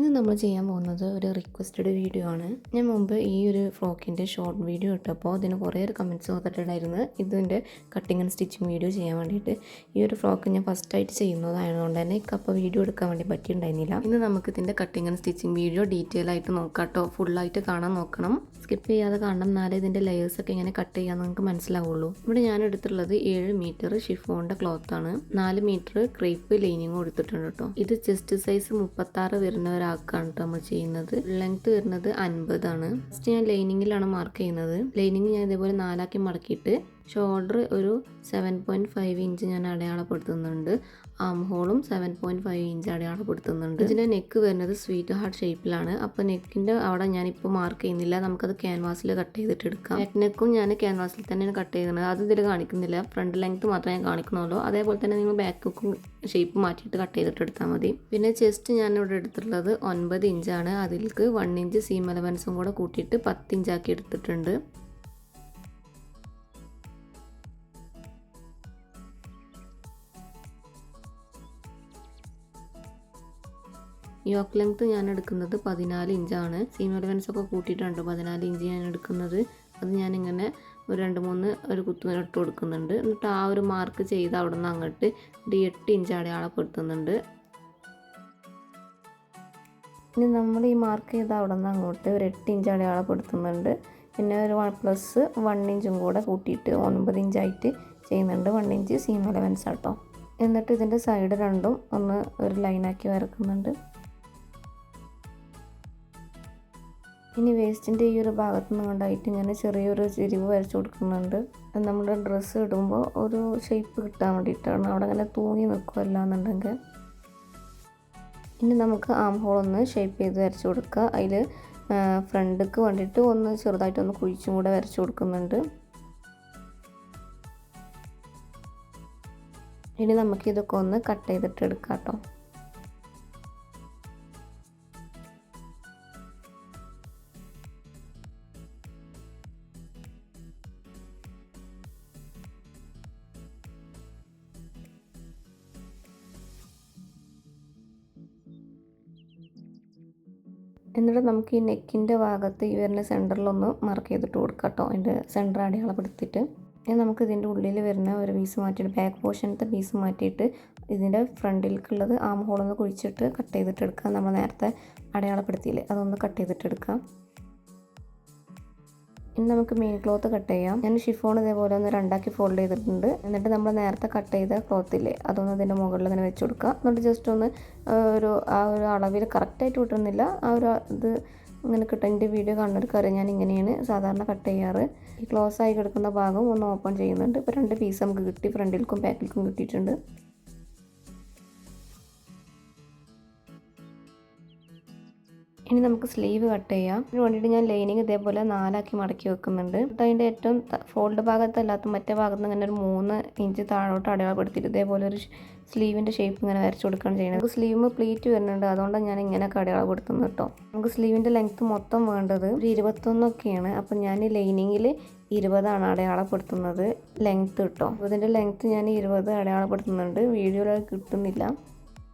ഇന്ന് നമ്മൾ ചെയ്യാൻ പോകുന്നത് ഒരു റിക്വസ്റ്റഡ് വീഡിയോ ആണ്. ഞാൻ മുമ്പ് ഈ ഒരു ഫ്രോക്കിന്റെ ഷോർട്ട് വീഡിയോ ഇട്ടപ്പോൾ അതിന് കുറേ ഒരു കമന്റ്സ് വന്നിട്ടുണ്ടായിരുന്നു. ഇതിന്റെ കട്ടിങ് ആൻഡ് സ്റ്റിച്ചിങ് വീഡിയോ ചെയ്യാൻ വേണ്ടിയിട്ട്. ഈ ഒരു ഫ്രോക്ക് ഞാൻ ഫസ്റ്റായിട്ട് ചെയ്യുന്നതായതുകൊണ്ട് തന്നെ അപ്പോൾ വീഡിയോ എടുക്കാൻ വേണ്ടി പറ്റിയിട്ടുണ്ടായിരുന്നില്ല. ഇന്ന് നമുക്ക് ഇതിന്റെ cutting and stitching video detail ആയിട്ട് നോക്കാം കേട്ടോ ഫുള്ളായിട്ട് കാണാൻ നോക്കണം. സ്കിപ്പ് ചെയ്യാതെ കാണണം. എന്നാലേ ഇതിന്റെ ലെയേഴ്സൊക്കെ ഇങ്ങനെ കട്ട് ചെയ്യാമെന്ന് നിങ്ങൾക്ക് മനസ്സിലാവുള്ളൂ. ഇവിടെ ഞാൻ എടുത്തുള്ളത് ഏഴ് മീറ്റർ ഷിഫോണിന്റെ ക്ലോത്ത് ആണ്. നാല് മീറ്റർ ക്രീപ്പ് ലൈനിങ്ങും എടുത്തിട്ടുണ്ട് കേട്ടോ ഇത് ചെസ്റ്റ് സൈസ് മുപ്പത്താറ് വരുന്ന ഒരാൾക്കാണ് കേട്ടോ നമ്മൾ ചെയ്യുന്നത്. ലെങ്ത് വരുന്നത് അൻപതാണ്. ഫസ്റ്റ് ഞാൻ ലൈനിങ്ങിലാണ് മാർക്ക് ചെയ്യുന്നത്. ലൈനിങ് ഞാൻ ഇതേപോലെ നാലാക്കി മടക്കിയിട്ട് ഷോൾഡർ ഒരു സെവൻ പോയിന്റ് ഫൈവ് ഇഞ്ച് ഞാൻ അടയാളപ്പെടുത്തുന്നുണ്ട്. ആം ഹോളും സെവൻ പോയിന്റ് ഫൈവ് ഇഞ്ച് അടയാളപ്പെടുത്തുന്നുണ്ട്. ഇതിന്റെ നെക്ക് വരുന്നത് സ്വീറ്റ് ഹാർട്ട് ഷേപ്പിലാണ് അപ്പോൾ നെക്കിന്റെ അവിടെ ഞാനിപ്പോൾ മാർക്ക് ചെയ്യുന്നില്ല. നമുക്കത് ക്യാൻവാസിൽ കട്ട് ചെയ്തിട്ട് എടുക്കാം. നെക്ക് നെക്കും ഞാൻ ക്യാൻവാസിൽ തന്നെയാണ് കട്ട് ചെയ്യുന്നത്. അത് ഇതിൽ കാണിക്കുന്നില്ല. ഫ്രണ്ട് ലെങ്ത് മാത്രമേ ഞാൻ കാണിക്കുന്നുള്ളൂ. അതേപോലെ തന്നെ നിങ്ങൾ ബാക്ക് ഷേപ്പ് മാറ്റിയിട്ട് കട്ട് ചെയ്തിട്ട് എടുത്താൽ മതി. പിന്നെ ചെസ്റ്റ് ഞാൻ ഇവിടെ എടുത്തിട്ടുള്ളത് ഒൻപത് ഇഞ്ചാണ് അതിൽക്ക് വൺ ഇഞ്ച് സീം അലവൻസും കൂടെ കൂട്ടിയിട്ട് പത്ത് ഇഞ്ചാക്കി എടുത്തിട്ടുണ്ട്. യോക്ക് ലെങ്ത് ഞാൻ എടുക്കുന്നത് പതിനാല് ഇഞ്ചാണ് സീം അലവൻസ് ഒക്കെ കൂട്ടിയിട്ടുണ്ട്. പതിനാല് ഇഞ്ച് ഞാൻ എടുക്കുന്നത്. അത് ഞാനിങ്ങനെ ഒരു രണ്ട് മൂന്ന് ഒരു കുത്തുവിന് ഇട്ട് കൊടുക്കുന്നുണ്ട്. എന്നിട്ട് ആ ഒരു മാർക്ക് ചെയ്ത് അവിടെ നിന്ന് അങ്ങോട്ട് ഒരു എട്ട് ഇഞ്ച് അടയാളപ്പെടുത്തുന്നുണ്ട്. ഇനി നമ്മൾ ഈ മാർക്ക് ചെയ്ത് അവിടെ നിന്ന് അങ്ങോട്ട് ഒരു എട്ട് ഇഞ്ച് അടയാളപ്പെടുത്തുന്നുണ്ട്. പിന്നെ ഒരു വൺ പ്ലസ് വൺ ഇഞ്ചും കൂടെ കൂട്ടിയിട്ട് ഒൻപത് ഇഞ്ചായിട്ട് ചെയ്യുന്നുണ്ട്. വൺ ഇഞ്ച് സീം അലവൻസ് ആട്ടോ എന്നിട്ട് ഇതിന്റെ സൈഡ് രണ്ടും ഒന്ന് ഒരു ലൈനാക്കി വരക്കുന്നുണ്ട്. ഇനി വേസ്റ്റിന്റെ ഈ ഒരു ഭാഗത്ത് നിന്ന് കൊണ്ടായിട്ട് ഇങ്ങനെ ചെറിയൊരു ചെരിവ് വരച്ചു കൊടുക്കുന്നുണ്ട്. നമ്മുടെ ഡ്രസ്സ് ഇടുമ്പോൾ ഒരു ഷേപ്പ് കിട്ടാൻ വേണ്ടിയിട്ടാണ്. അവിടെ അങ്ങനെ തൂങ്ങി നിൽക്കുമല്ല എന്നുണ്ടെങ്കിൽ. ഇനി നമുക്ക് ആം ഹോൾ ഒന്ന് ഷേപ്പ് ചെയ്ത് വരച്ചു കൊടുക്കുക. അതിൽ ഫ്രണ്ടിക്ക് വേണ്ടിയിട്ട് ഒന്ന് ചെറുതായിട്ട് ഒന്ന് കുഴിച്ചും കൂടെ വരച്ചു കൊടുക്കുന്നുണ്ട്. ഇനി നമുക്കിതൊക്കെ ഒന്ന് കട്ട് ചെയ്തിട്ട് എടുക്കാം കേട്ടോ. നമുക്ക് ഈ നെക്കിന്റെ ഭാഗത്ത് ഈ വരുന്ന സെന്ററിലൊന്ന് മാർക്ക് ചെയ്തിട്ട് കൊടുക്കാം കേട്ടോ അതിന്റെ സെന്റർ അടയാളപ്പെടുത്തിയിട്ട്. ഇനി നമുക്ക് ഇതിന്റെ ഉള്ളിൽ വരുന്ന ഒരു പീസ് മാറ്റിയിട്ട് ബാക്ക് പോർഷനത്തെ പീസ് മാറ്റിയിട്ട് ഇതിന്റെ ഫ്രണ്ടിലേക്കുള്ളത് ആം ഹോളൊന്ന് കുഴിച്ചിട്ട് കട്ട് ചെയ്തിട്ട് എടുക്കുക നമ്മൾ നേരത്തെ അടയാളപ്പെടുത്തിയില്ലേ? അതൊന്ന് കട്ട് ചെയ്തിട്ട് എടുക്കാം. ഇനി നമുക്ക് മെയിൻ ക്ലോത്ത് കട്ട് ചെയ്യാം. ഞാൻ ഷിഫോൺ ഇതേപോലെ ഒന്ന് രണ്ടാക്കി ഫോൾഡ് ചെയ്തിട്ടുണ്ട്. എന്നിട്ട് നമ്മൾ നേരത്തെ കട്ട് ചെയ്ത ക്ലോത്തില്ലേ അതൊന്ന് ഇതിന്റെ മുകളിൽ ഇങ്ങനെ വെച്ച് കൊടുക്കുക എന്നിട്ട് ജസ്റ്റ് ഒന്ന് ഒരു ആ ഒരു അളവിൽ കറക്റ്റായിട്ട് വിട്ടിരുന്നില്ല ആ ഒരു ഇത് ഇങ്ങനെ കിട്ടും. എന്റെ വീഡിയോ കാണുന്നവർക്ക് അറിയാം ഞാൻ ഇങ്ങനെയാണ് സാധാരണ കട്ട് ചെയ്യാറ്. ഈ ക്ലോസ് ആയി കിടക്കുന്ന ഭാഗം ഒന്ന് ഓപ്പൺ ചെയ്യുന്നുണ്ട്. ഇപ്പോൾ രണ്ട് പീസ് നമുക്ക് കിട്ടി. ഫ്രണ്ടിൽക്കും ബാക്കിൽക്കും കിട്ടിയിട്ടുണ്ട്. ഇനി നമുക്ക് സ്ലീവ് കട്ട് ചെയ്യാം. അതിന് വേണ്ടിയിട്ട് ഞാൻ ലൈനിങ് ഇതേപോലെ നാലാക്കി മടക്കി വെക്കുന്നുണ്ട്. എന്നിട്ട് അതിന്റെ ഏറ്റവും ഫോൾഡ് ഭാഗത്തല്ലാത്ത മറ്റേ ഭാഗത്ത് നിന്ന് ഇങ്ങനെ ഒരു മൂന്ന് ഇഞ്ച് താഴോട്ട് അടയാളപ്പെടുത്തിയിട്ട് ഇതേപോലെ ഒരു സ്ലീവിന്റെ ഷേപ്പ് ഇങ്ങനെ വരച്ച് കൊടുക്കുകയാണ് ചെയ്യുന്നത്. നമുക്ക് സ്ലീവ് പ്ലീറ്റ് വരുന്നുണ്ട്. അതുകൊണ്ടാണ് ഞാൻ ഇങ്ങനെ കടയാളം കൊടുക്കുന്നത് കേട്ടോ. നമുക്ക് സ്ലീവിന്റെ ലെങ്ത്ത് മൊത്തം വേണ്ടത് ഒരു ഇരുപത്തൊന്നൊക്കെയാണ്. അപ്പം ഞാൻ ലൈനിങ്ങിൽ ഇരുപതാണ് അടയാളപ്പെടുത്തുന്നത്. ലെങ്ത്ത് കിട്ടോ ഇതിന്റെ ലെങ്ത്ത് ഞാൻ ഇരുപത് അടയാളപ്പെടുത്തുന്നുണ്ട്. വീഡിയോയിൽ കിട്ടുന്നില്ല.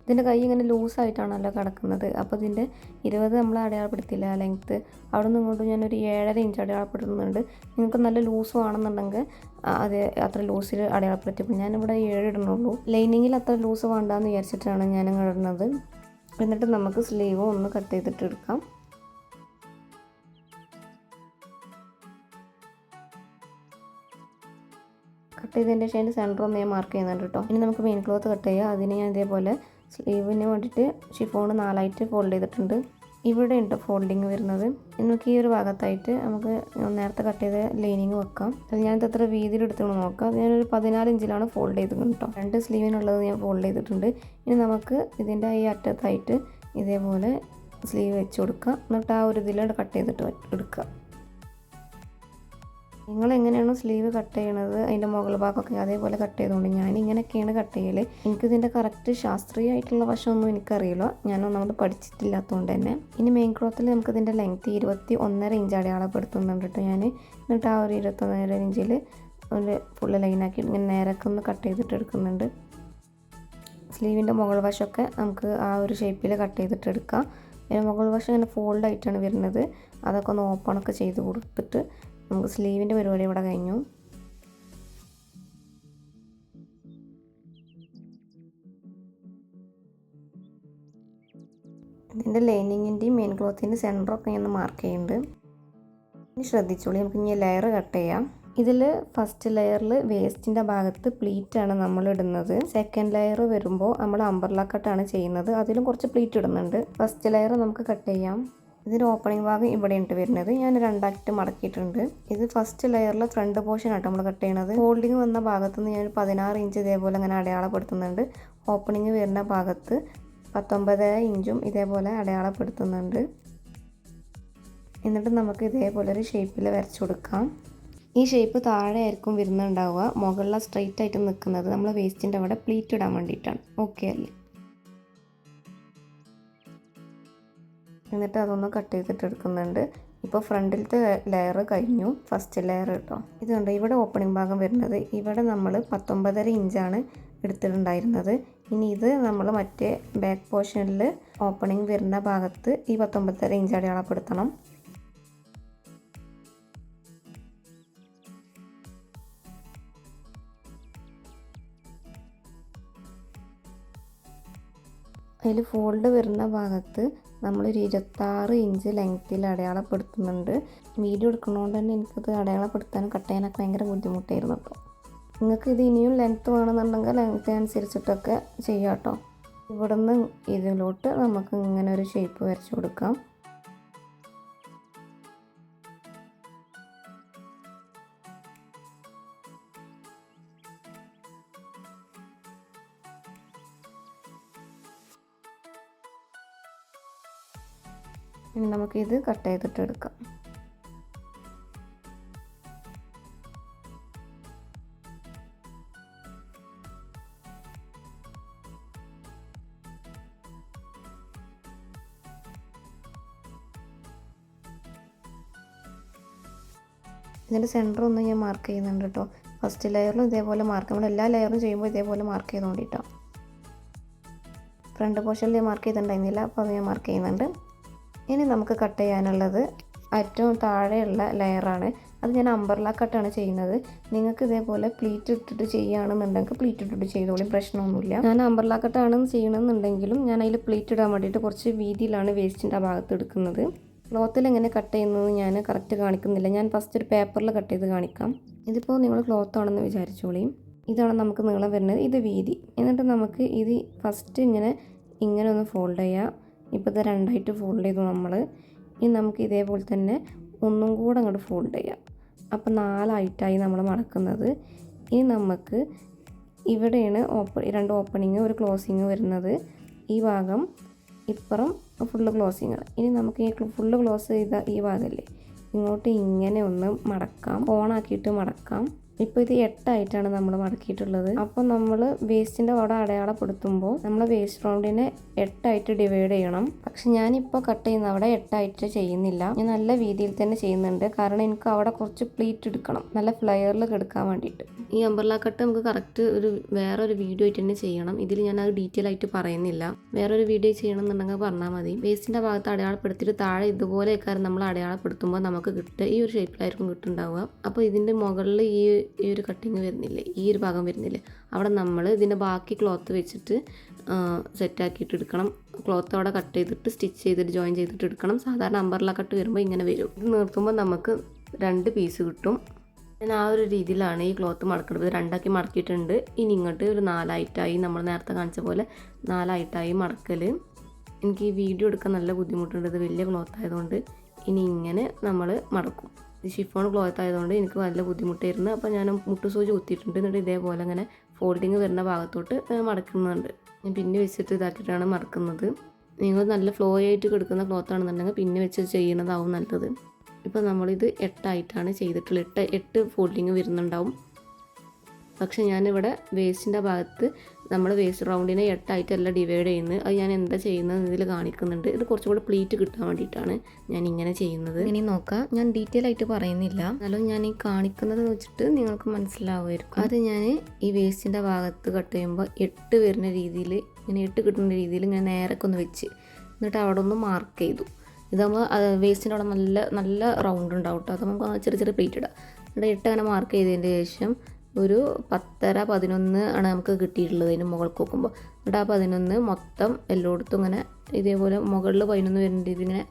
ഇതിന്റെ കൈ ഇങ്ങനെ ലൂസായിട്ടാണല്ലോ കിടക്കുന്നത്. അപ്പോൾ ഇതിന്റെ ഇരുപത് നമ്മൾ അടയാളപ്പെടുത്തില്ല ലെങ്ത്ത് അവിടെ നിന്ന് ഇങ്ങോട്ട് ഞാനൊരു ഏഴര ഇഞ്ച് അടയാളപ്പെടുത്തുന്നുണ്ട്. നിങ്ങൾക്ക് നല്ല ലൂസ് വേണമെന്നുണ്ടെങ്കിൽ അത് അത്ര ലൂസിൽ അടയാളപ്പെടുത്തിയപ്പോൾ ഞാനിവിടെ ഏഴ് ഇടുന്നുള്ളൂ. ലൈനിങ്ങിൽ അത്ര ലൂസ് വേണ്ടാന്ന് വിചാരിച്ചിട്ടാണ് ഞാൻ ഇടുന്നത്. എന്നിട്ട് നമുക്ക് സ്ലീവ് ഒന്ന് കട്ട് ചെയ്തിട്ട് എടുക്കാം. കട്ട് ചെയ്തതിന്റെ ശേഷം സെന്റർ ഞാൻ മാർക്ക് ചെയ്യുന്നുണ്ട് കേട്ടോ. ഇനി നമുക്ക് മെയിൻ ക്ലോത്ത് കട്ട് ചെയ്യാം. അതിന് ഞാൻ ഇതേപോലെ സ്ലീവിന് വേണ്ടിയിട്ട് ഷിഫോൺ നാലായിട്ട് ഫോൾഡ് ചെയ്തിട്ടുണ്ട്. ഇവിടെ ഉണ്ട് ഫോൾഡിങ് വരുന്നത്. നമുക്ക് ഈ ഒരു ഭാഗത്തായിട്ട് നമുക്ക് നേരത്തെ കട്ട് ചെയ്ത ലൈനിങ് വെക്കാം. അത് ഞാൻ എത്ര വീതിയിൽ എടുത്തുകൊണ്ട് നോക്കാം. ഞാനൊരു പതിനാല് ഇഞ്ചിലാണ് ഫോൾഡ് ചെയ്തത് കേട്ടോ രണ്ട് സ്ലീവിനുള്ളത് ഞാൻ ഫോൾഡ് ചെയ്തിട്ടുണ്ട്. ഇനി നമുക്ക് ഇതിന്റെ ഈ അറ്റത്തായിട്ട് ഇതേപോലെ സ്ലീവ് വെച്ച് കൊടുക്കുക എന്നിട്ട് ആ ഒരു ഇതിലോട്ട് കട്ട് ചെയ്തിട്ട് എടുക്കുക. നിങ്ങൾ എങ്ങനെയാണോ സ്ലീവ് കട്ട് ചെയ്യണത് അതിന്റെ മുകൾ ഭാഗമൊക്കെ അതേപോലെ കട്ട് ചെയ്തുകൊണ്ട് ഞാൻ ഇങ്ങനെയൊക്കെയാണ് കട്ട് ചെയ്യൽ എനിക്കിതിന്റെ കറക്റ്റ് ശാസ്ത്രീയമായിട്ടുള്ള വശമൊന്നും എനിക്കറിയില്ല. ഞാൻ ഒന്നാമത് പഠിച്ചിട്ടില്ലാത്തതുകൊണ്ട് തന്നെ. ഇനി മെയിൻ ക്ലോത്തിൽ നമുക്ക് ഇതിന്റെ ലെങ്ത്ത് ഇരുപത്തി ഒന്നര ഇഞ്ച് അടയാളപ്പെടുത്തുന്നുണ്ട് കേട്ടോ ഞാൻ എന്നിട്ട് ആ ഒരു ഇരുപത്തൊന്നര ഇഞ്ചിൽ ഒരു ഫുള്ള് ലൈനാക്കി ഇങ്ങനെ നേരൊക്കെ ഒന്ന് കട്ട് ചെയ്തിട്ട് എടുക്കുന്നുണ്ട്. സ്ലീവിന്റെ മുകൾ വശമൊക്കെ നമുക്ക് ആ ഒരു ഷേപ്പിൽ കട്ട് ചെയ്തിട്ട് എടുക്കാം. മുകൾ വശം ഇങ്ങനെ ഫോൾഡ് ആയിട്ടാണ് വരുന്നത്. അതൊക്കെ ഒന്ന് ഓപ്പണൊക്കെ ചെയ്ത് കൊടുത്തിട്ട് നമുക്ക് സ്ലീവിന്റെ പരിപാടി ഇവിടെ കഴിഞ്ഞു. ഇതിന്റെ ലൈനിങ്ങിന്റെയും മെയിൻ ക്ലോത്തിന്റെ സെന്ററൊക്കെ ഞാൻ മാർക്ക് ചെയ്യുന്നുണ്ട്. ഇനി ശ്രദ്ധിച്ചോളി നമുക്ക് ഇനി ലെയർ കട്ട് ചെയ്യാം. ഇതിൽ ഫസ്റ്റ് ലെയറിൽ വേസ്റ്റിന്റെ ഭാഗത്ത് പ്ലീറ്റാണ് നമ്മൾ ഇടുന്നത്. സെക്കൻഡ് ലെയർ വരുമ്പോൾ നമ്മൾ അമ്പർല കട്ടാണ് ചെയ്യുന്നത്. അതിലും കുറച്ച് പ്ലീറ്റ് ഇടുന്നുണ്ട്. ഫസ്റ്റ് ലെയർ നമുക്ക് കട്ട് ചെയ്യാം. ഇതിന്റെ ഓപ്പണിംഗ് ഭാഗം ഇവിടെയുണ്ട് വരുന്നത്. ഞാൻ രണ്ടായിട്ട് മടക്കിയിട്ടുണ്ട്. ഇത് ഫസ്റ്റ് ലെയറിലെ ഫ്രണ്ട് പോർഷൻ ആട്ടോ നമ്മൾ കട്ട് ചെയ്യണത്. ഹോൾഡിങ് വന്ന ഭാഗത്ത് നിന്ന് ഞാൻ പതിനാറ് ഇഞ്ച് ഇതേപോലെ അങ്ങനെ അടയാളപ്പെടുത്തുന്നുണ്ട്. ഓപ്പണിംഗ് വരുന്ന ഭാഗത്ത് പത്തൊമ്പത് ഇഞ്ചും ഇതേപോലെ അടയാളപ്പെടുത്തുന്നുണ്ട്. എന്നിട്ട് നമുക്ക് ഇതേപോലെ ഒരു ഷേപ്പിൽ വരച്ചു കൊടുക്കാം. ഈ ഷേപ്പ് താഴെ ആയിരിക്കും വരുന്നുണ്ടാവുക. മുകളിലെ സ്ട്രെയിറ്റ് ആയിട്ട് നിൽക്കുന്നത് നമ്മൾ വേസ്റ്റിന്റെ അവിടെ പ്ലീറ്റ് ഇടാൻ വേണ്ടിയിട്ടാണ്. ഓക്കെ അല്ലേ? എന്നിട്ട് അതൊന്ന് കട്ട് ചെയ്തിട്ട് എടുക്കുന്നുണ്ട്. ഇപ്പോൾ ഫ്രണ്ടിലത്തെ ലെയർ കഴിഞ്ഞു. ഫസ്റ്റ് ലെയർ കേട്ടോ ഇതുണ്ട് ഇവിടെ ഓപ്പണിംഗ് ഭാഗം വരുന്നത്. ഇവിടെ നമ്മൾ പത്തൊമ്പതര ഇഞ്ചാണ് എടുത്തിട്ടുണ്ടായിരുന്നത്. ഇനി ഇത് നമ്മൾ മറ്റേ ബാക്ക് പോർഷനിൽ ഓപ്പണിംഗ് വരുന്ന ഭാഗത്ത് ഈ പത്തൊമ്പതര ഇഞ്ച് അടയാളപ്പെടുത്തണം. അതിൽ ഫോൾഡ് വരുന്ന ഭാഗത്ത് നമ്മളൊരു ഇരുപത്താറ് ഇഞ്ച് ലെങ്ത്തിൽ അടയാളപ്പെടുത്തുന്നുണ്ട്. വീഡിയോ എടുക്കുന്നതുകൊണ്ട് തന്നെ എനിക്കത് അടയാളപ്പെടുത്താനും കട്ട് ചെയ്യാനൊക്കെ ഭയങ്കര ബുദ്ധിമുട്ടായിരുന്നു കേട്ടോ നിങ്ങൾക്ക് ഇത് ഇനിയും ലെങ്ത്ത് വേണമെന്നുണ്ടെങ്കിൽ ലെങ്ത്ത് അനുസരിച്ചിട്ടൊക്കെ ചെയ്യാം കേട്ടോ. ഇവിടുന്ന് ഇതിലോട്ട് നമുക്ക് ഇങ്ങനെ ഒരു ഷേപ്പ് വരച്ചു കൊടുക്കാം. നമുക്കിത് കട്ട് ചെയ്തിട്ട് എടുക്കാം. ഇതിന്റെ സെന്റർ ഒന്ന് ഞാൻ മാർക്ക് ചെയ്യുന്നുണ്ട് കേട്ടോ. ഫസ്റ്റ് ലെയറിലും ഇതേപോലെ മാർക്ക് നമ്മൾ എല്ലാ ലെയറും ചെയ്യുമ്പോൾ ഇതേപോലെ മാർക്ക് ചെയ്തുകൊണ്ടിട്ടോ ഫ്രണ്ട് പോർഷനിൽ മാർക്ക് ചെയ്തിട്ടുണ്ടായിരുന്നില്ല. അപ്പോൾ അത് ഞാൻ മാർക്ക് ചെയ്യുന്നുണ്ട്. ഇനി നമുക്ക് കട്ട് ചെയ്യാനുള്ളത് ഏറ്റവും താഴെയുള്ള ലെയറാണ്. അത് ഞാൻ അമ്പർല കട്ടാണ് ചെയ്യുന്നത്. നിങ്ങൾക്ക് ഇതേപോലെ പ്ലീറ്റ് ഇട്ടിട്ട് ചെയ്യുകയാണെന്നുണ്ടെങ്കിൽ പ്ലീറ്റ് ഇട്ടിട്ട് ചെയ്തോളി പ്രശ്നമൊന്നുമില്ല. ഞാൻ അമ്പർല കട്ടാണ് ചെയ്യണമെന്നുണ്ടെങ്കിലും ഞാൻ അതിൽ പ്ലീറ്റ് ഇടാൻ വേണ്ടിയിട്ട് കുറച്ച് വീതിയിലാണ് വേസ്റ്റിന്റെ ഭാഗത്ത് എടുക്കുന്നത്. ക്ലോത്തിൽ എങ്ങനെ കട്ട് ചെയ്യുന്നത് ഞാൻ കറക്റ്റ് കാണിക്കുന്നില്ല. ഞാൻ ഫസ്റ്റ് ഒരു പേപ്പറിൽ കട്ട് ചെയ്ത് കാണിക്കാം. ഇതിപ്പോൾ നിങ്ങൾ ക്ലോത്ത് ആണെന്ന് വിചാരിച്ചോളിയും ഇതാണ് നമുക്ക് നീളം വരുന്നത്. ഇത് വീതി. എന്നിട്ട് നമുക്ക് ഇത് ഫസ്റ്റ് ഇങ്ങനെ ഇങ്ങനെ ഒന്ന് ഫോൾഡ് ചെയ്യാം. ഇപ്പോൾ ഇത് രണ്ടായിട്ട് ഫോൾഡ് ചെയ്തു നമ്മൾ ഇനി നമുക്ക് ഇതേപോലെ തന്നെ ഒന്നും കൂടെ അങ്ങോട്ട് ഫോൾഡ് ചെയ്യാം. അപ്പോൾ നാലായിട്ടായി നമ്മൾ മടക്കുന്നത്. ഇനി നമുക്ക് ഇവിടെയാണ് ഓപ്പൺ രണ്ട് ഓപ്പണിങ് ഒരു ക്ലോസിങ് വരുന്നത്. ഈ ഭാഗം ഇപ്പുറം ഫുള്ള് ക്ലോസിങ് ഇനി നമുക്ക് ഈ ഫുള്ള് ക്ലോസ് ചെയ്ത ഈ ഭാഗമല്ലേ ഇങ്ങോട്ട് ഇങ്ങനെ ഒന്ന് മടക്കാം. ഓണാക്കിയിട്ട് മടക്കാം. ഇപ്പോൾ ഇത് എട്ടായിട്ടാണ് നമ്മൾ മടക്കിയിട്ടുള്ളത്. അപ്പോൾ നമ്മൾ വേസ്റ്റിന്റെ അവിടെ അടയാളപ്പെടുത്തുമ്പോൾ നമ്മൾ വേസ്റ്റ് റൗണ്ടിനെ എട്ടായിട്ട് ഡിവൈഡ് ചെയ്യണം. പക്ഷെ ഞാനിപ്പോൾ കട്ട് ചെയ്യുന്ന അവിടെ എട്ടായിട്ട് ചെയ്യുന്നില്ല. ഞാൻ നല്ല രീതിയിൽ തന്നെ ചെയ്യുന്നുണ്ട്. കാരണം എനിക്ക് അവിടെ കുറച്ച് പ്ലീറ്റ് എടുക്കണം. നല്ല ഫ്ലയറിൽ കെടുക്കാൻ വേണ്ടിയിട്ട്. ഈ അമ്പർല കട്ട് നമുക്ക് കറക്റ്റ് ഒരു വേറൊരു വീഡിയോ ആയിട്ട് തന്നെ ചെയ്യണം. ഇതിൽ ഞാൻ അത് ഡീറ്റെയിൽ ആയിട്ട് പറയുന്നില്ല. വേറൊരു വീഡിയോ ചെയ്യണം എന്നുണ്ടെങ്കിൽ പറഞ്ഞാൽ മതി. വേസ്റ്റിന്റെ ഭാഗത്ത് അടയാളപ്പെടുത്തിയിട്ട് താഴെ ഇതുപോലെയൊക്കെ നമ്മൾ അടയാളപ്പെടുത്തുമ്പോൾ നമുക്ക് കിട്ടുക ഈ ഒരു ഷേപ്പിലായിരിക്കും കിട്ടുണ്ടാവുക അപ്പോൾ ഇതിന്റെ മുകളിൽ ഈ ഈ ഒരു കട്ടിങ് വരുന്നില്ലേ? ഈ ഒരു ഭാഗം വരുന്നില്ലേ? അവിടെ നമ്മൾ ഇതിന്റെ ബാക്കി ക്ലോത്ത് വെച്ചിട്ട് സെറ്റാക്കിയിട്ട് എടുക്കണം. ക്ലോത്ത് അവിടെ കട്ട് ചെയ്തിട്ട് സ്റ്റിച്ച് ചെയ്തിട്ട് ജോയിൻ ചെയ്തിട്ട് എടുക്കണം. സാധാരണ അമ്പർല കട്ട് വരുമ്പോൾ ഇങ്ങനെ വരും. ഇത് നിർത്തുമ്പോൾ നമുക്ക് രണ്ട് പീസ് കിട്ടും. ഞാൻ ആ ഒരു രീതിയിലാണ് ഈ ക്ലോത്ത് മടക്കുന്നത് രണ്ടാക്കി മടക്കിയിട്ടുണ്ട്. ഇനി ഇങ്ങോട്ട് ഒരു നാലായിട്ടായി നമ്മൾ നേരത്തെ കാണിച്ച പോലെ നാലായിട്ടായി മടക്കൽ എനിക്ക് ഈ വീഡിയോ എടുക്കാൻ നല്ല ബുദ്ധിമുട്ടുണ്ട്. ഇത് വലിയ ക്ലോത്ത് ആയതുകൊണ്ട് ഇനി ഇങ്ങനെ നമ്മൾ മടക്കും. ഇത് ഷിഫോൺ ക്ലോത്ത് ആയതുകൊണ്ട് എനിക്ക് നല്ല ബുദ്ധിമുട്ടായിരുന്നു. അപ്പോൾ ഞാൻ മുട്ടു സൂചി കുത്തിയിട്ടുണ്ട്. എന്നിട്ട് ഇതേപോലെ ഇങ്ങനെ ഫോൾഡിങ് വരുന്ന ഭാഗത്തോട്ട് മടക്കുന്നുണ്ട്. ഞാൻ പിന്നെ വെച്ചിട്ട് ഇതാക്കിയിട്ടാണ് മടക്കുന്നത്. നിങ്ങൾ നല്ല ഫ്ലോ ആയിട്ട് കിടക്കുന്ന ക്ലോത്ത് ആണെന്നുണ്ടെങ്കിൽ പിന്നെ വെച്ച് ചെയ്യുന്നതാവും നല്ലത്. ഇപ്പോൾ നമ്മളിത് എട്ടായിട്ടാണ് ചെയ്തിട്ടുള്ളത്. എട്ട് എട്ട് ഫോൾഡിങ് വരുന്നുണ്ടാവും. പക്ഷെ ഞാനിവിടെ വേസ്റ്റിന്റെ ഭാഗത്ത് നമ്മൾ വേസ്റ്റ് റൗണ്ടിനെ എട്ടായിട്ടല്ല ഡിവൈഡ് ചെയ്യുന്നത്. അത് ഞാൻ എന്താ ചെയ്യുന്നത് ഇതിൽ കാണിക്കുന്നുണ്ട്. ഇത് കുറച്ചും കൂടെ പ്ലീറ്റ് കിട്ടാൻ വേണ്ടിയിട്ടാണ് ഞാൻ ഇങ്ങനെ ചെയ്യുന്നത്. ഇനി നോക്കാം. ഞാൻ ഡീറ്റെയിൽ ആയിട്ട് പറയുന്നില്ല. എന്നാലും ഞാൻ ഈ കാണിക്കുന്നത് വെച്ചിട്ട് നിങ്ങൾക്ക് മനസ്സിലാവുമായിരിക്കും. അത് ഞാൻ ഈ വേസ്റ്റിന്റെ ഭാഗത്ത് കട്ട് ചെയ്യുമ്പോൾ എട്ട് വരുന്ന രീതിയിൽ ഇങ്ങനെ എട്ട് കിട്ടുന്ന രീതിയിൽ ഇങ്ങനെ നേരൊക്കെ ഒന്ന് വെച്ച്. എന്നിട്ട് അവിടെ ഒന്ന് മാർക്ക് ചെയ്തു. ഇതാകുമ്പോൾ വേസ്റ്റിന്റെ അവിടെ നല്ല നല്ല റൗണ്ട് ഉണ്ടാവും കേട്ടോ അത് നമുക്ക് ചെറിയ ചെറിയ പ്ലേറ്റ് ഇടാം. എന്നിട്ട് ഇട്ട് അങ്ങനെ മാർക്ക് ചെയ്തതിന് ശേഷം ഒരു പത്തര പതിനൊന്ന് ആണ് നമുക്ക് കിട്ടിയിട്ടുള്ളത് അതിന് മുകൾക്ക് നോക്കുമ്പോൾ എന്നിട്ട് ആ പതിനൊന്ന് മൊത്തം എല്ലായിടത്തും ഇങ്ങനെ ഇതേപോലെ മുകളിൽ പതിനൊന്ന് വരുന്ന രീതി ഇങ്ങനെ